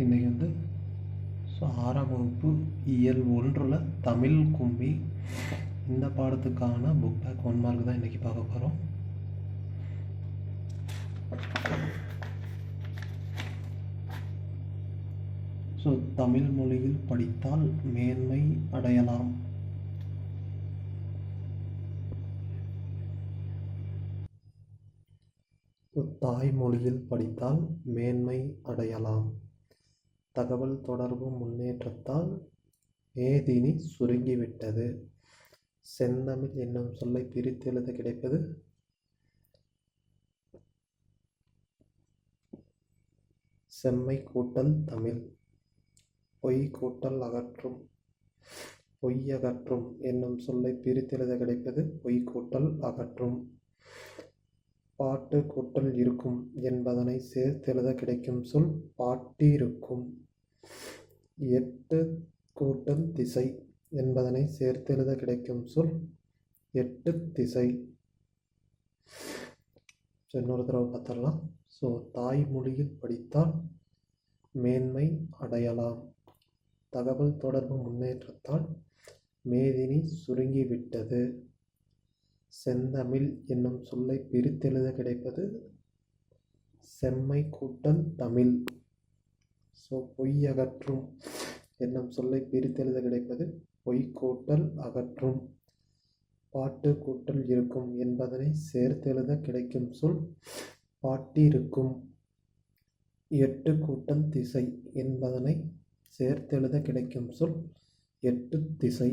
இன்றைக்கி வந்து ஸோ ஆறாம் வகுப்பு இயல் ஒன்றில் தமிழ் கும்மி இந்த பாடத்துக்கான புக் பேக் ஒன் மார்க் தான் இன்றைக்கி பார்க்க போகிறோம் ஸோ தமிழ் மொழியில் படித்தால் மேன்மை அடையலாம். ஸோ தாய்மொழியில் படித்தால் மேன்மை அடையலாம். தகவல் தொடர்பு முன்னேற்றத்தால் மேதினி சுருங்கிவிட்டது. செந்தமிழ் என்னும் சொல்லை பிரித்தெழுத கிடைப்பது? செம்மை கூட்டல் தமிழ். பொய் கூட்டல் அகற்றும். பொய்யகற்றும் என்னும் சொல்லை பிரித்தெழுத கிடைப்பது? பொய் கூட்டல் அகற்றும். பாட்டு கூட்டல் இருக்கும் என்பதனை சேர்த்தெழுத கிடைக்கும் சொல் பாட்டிருக்கும். எட்டு கூட்டல் திசை என்பதனை சேர்த்தெழுத கிடைக்கும் சொல் எட்டு திசை. இன்னொரு தடவை பார்த்துடலாம். ஸோ தாய்மொழியில் படித்தால் மேன்மை அடையலாம். தகவல் தொடர்பு முன்னேற்றத்தால் மேதினி சுருங்கிவிட்டது. செந்தமிழ் என்னும் சொல்லை பிரித்தெழுத கிடைப்பது செம்மை கூட்டல் தமிழ். ஸோ பொய் அகற்றும் என்னும் சொல்லை பிரித்தெழுத கிடைப்பது பொய் கூட்டல் அகற்றும். பாட்டு கூட்டல் இருக்கும் என்பதனை சேர்த்தெழுத கிடைக்கும் சொல் பாட்டிருக்கும். எட்டு கூட்டல் திசை என்பதனை சேர்த்தெழுத கிடைக்கும் சொல் எட்டு திசை.